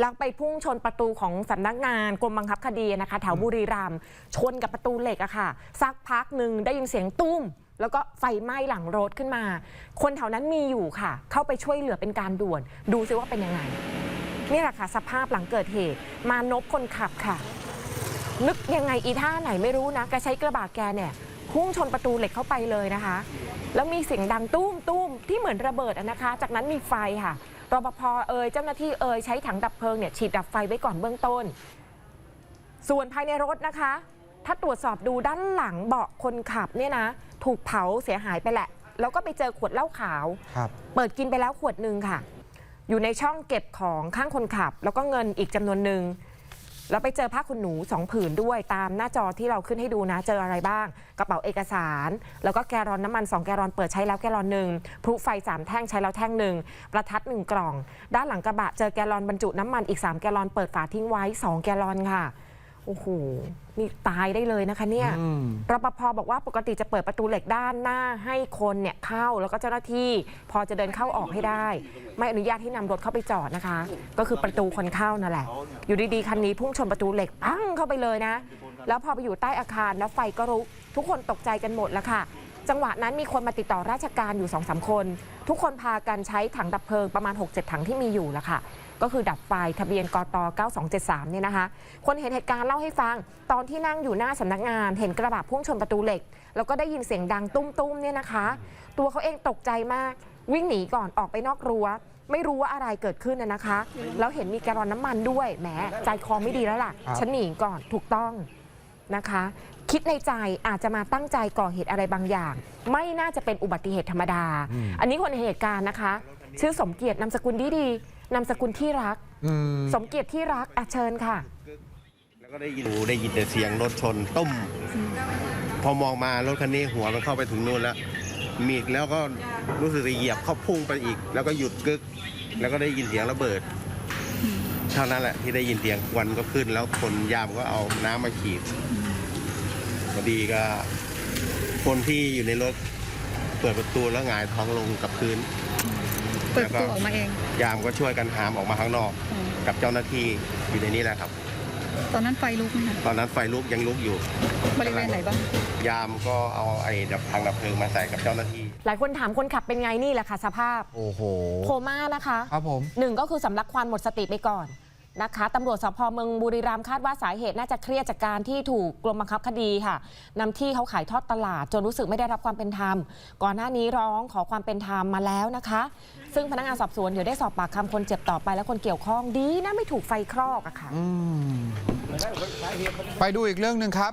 แล้วไปพุ่งชนประตูของสำนักงานกรมบังคับคดีนะคะ แถวบุรีรัมย์ชนกับประตูเหล็กอะค่ะ สักพักหนึ่งได้ยินเสียงตุ้ม แล้วก็ไฟไหม้หลังรถขึ้นมา คนแถวนั้นมีอยู่ค่ะ เข้าไปช่วยเหลือเป็นการด่วน ดูซิว่าเป็นยังไงนี่แหละค่ะ สภาพหลังเกิดเหตุ มานพคนขับค่ะ นึกยังไงอีท่าไหนไม่รู้นะแกใช้กระบะแกเนี่ยพุ่งชนประตูเหล็กเข้าไปเลยนะคะ แล้วมีเสียงดังตุ้มตุ้มที่เหมือนระเบิดอะนะคะ จากนั้นมีไฟค่ะรปภเอ่ยเจ้าหน้าที่เอ่ยใช้ถังดับเพลิงเนี่ยฉีดดับไฟไว้ก่อนเบื้องต้น ส่วนภายในรถนะคะ ถ้าตรวจสอบดูด้านหลังเบาะคนขับเนี่ยนะ ถูกเผาเสียหายไปแหละ แล้วก็ไปเจอขวดเหล้าขาวครับเปิดกินไปแล้วขวดหนึ่งค่ะ อยู่ในช่องเก็บของข้างคนขับ แล้วก็เงินอีกจำนวนหนึ่ง แล้วไปเจอผ้าขนหนูสองผืนด้วยตามหน้าจอที่เราขึ้นให้ดูนะ เจออะไรบ้าง กระเป๋าเอกสาร แล้วก็แกลอนน้ำมัน 2 แกลอนเปิดใช้แล้วแกลอนหนึ่งพลุไฟ 3 แท่งใช้แล้วแท่งหนึ่งประทัด 1 กล่อง ด้านหลังกระบะเจอแกลอนบรรจุน้ำมันอีก 3 แกลอนเปิดฝาทิ้งไว้ 2 แกลอนค่ะ โอ้โหนี่ตายได้เลยนะคะเนี่ยอืม รปภบอกว่าปกติจะเปิดประตูเหล็กด้านหน้าให้คนเนี่ยเข้าแล้วก็เจ้าหน้าที่ พอจะเดินเข้าออกให้ได้ ไม่อนุญาตให้นำรถเข้าไปจอดนะคะ ก็คือประตูคนเข้านั่นแหละ อยู่ดีๆคันนี้พุ่งชนประตูเหล็กปั้งเข้าไปเลยนะ แล้วพอไปอยู่ใต้อาคารแล้วไฟก็ลุกทุกคนตกใจกันหมดแล้วค่ะ จังหวะนั้นมีคนมาติดต่อราชการอยู่2อสคน ทุกคนพากันใช้ถังดับเพลิงประมาณ 6-7 ถังที่มีอยู่แล้วค่ะ ก็คือดับไฟทะเบียนกต9273เนี่ยนะคะ คนเห็นเหตุการณ์เล่าให้ฟัง ตอนที่นั่งอยู่หน้าสำนักงาน เห็นกระบะพุ่งชนประตูเหล็ก แล้วก็ได้ยินเสียงดังตุ้มๆเนี่ยนะคะ ตัวเขาเองตกใจมาก วิ่งหนีก่อนออกไปนอกรั้วไม่รู้ว่าอะไรเกิดขึ้นนะนะคะ แล้วเห็นมีแกลลอนน้ำมันด้วย แหม ใจคอไม่ดีแล้วล่ะครับฉันหนีก่อน ถูกต้อง นะคะ คิดในใจอาจจะมาตั้งใจก่อเหตุอะไรบางอย่าง ไม่น่าจะเป็นอุบัติเหตุธรรมดา อันนี้คนในเหตุการณ์นะคะ ชื่อสมเกียรตินามสกุลดีดีๆนามสกุลที่รักอืมสมเกียรติที่รักอะเชิญค่ะ แล้วก็ได้ยินได้ยินแต่เสียงรถชนตุ้ม พอมองมารถคันนี้หัวมันเข้าไปถึงนู่นแล้ว มีอีกแล้วก็รู้สึกจะเหยียบเข้าพุ่งไปอีก แล้วก็หยุดกึก แล้วก็ได้ยินเสียงระเบิด เท่านั้นแหละที่ได้ยินเสียงควันก็ขึ้น แล้วคนยามก็เอาน้ำมาฉีดพอดีก็ คนที่อยู่ในรถเปิดประตูแล้วหงายท้องลงกับพื้นเปิดประตูออกมาเอง ยามก็ช่วยกันหามออกมาข้างนอกอ๋อกับเจ้าหน้าที่อยู่ในนี้แหละครับ ตอนนั้นไฟลุกไหมคะตอนนั้นไฟลุกยังลุกอยู่ บริเวณไหนบ้าง ยามก็เอาไอ้ดับทางดับเพลิงมาใส่กับเจ้าหน้าที่ หลายคนถามคนขับเป็นไงนี่แหละค่ะ สภาพโอ้โหโคม่านะคะครับผมหนึ่งก็คือสำลักควันหมดสติไปก่อนนะคะตำรวจสพเมืองบุรีรัมย์คาดว่าสาเหตุน่าจะเครียดจากการที่ถูกกรมบังคับคดีค่ะนำที่เขาขายทอดตลาด จนรู้สึกไม่ได้รับความเป็นธรรม ก่อนหน้านี้ร้องขอความเป็นธรรมมาแล้วนะคะ ซึ่งพนักงานสอบสวนเดี๋ยวได้สอบปากคำคนเจ็บต่อไปและคนเกี่ยวข้องดีนะไม่ถูกไฟคลอกอะค่ะอืมไปดูอีกเรื่องหนึ่งครับ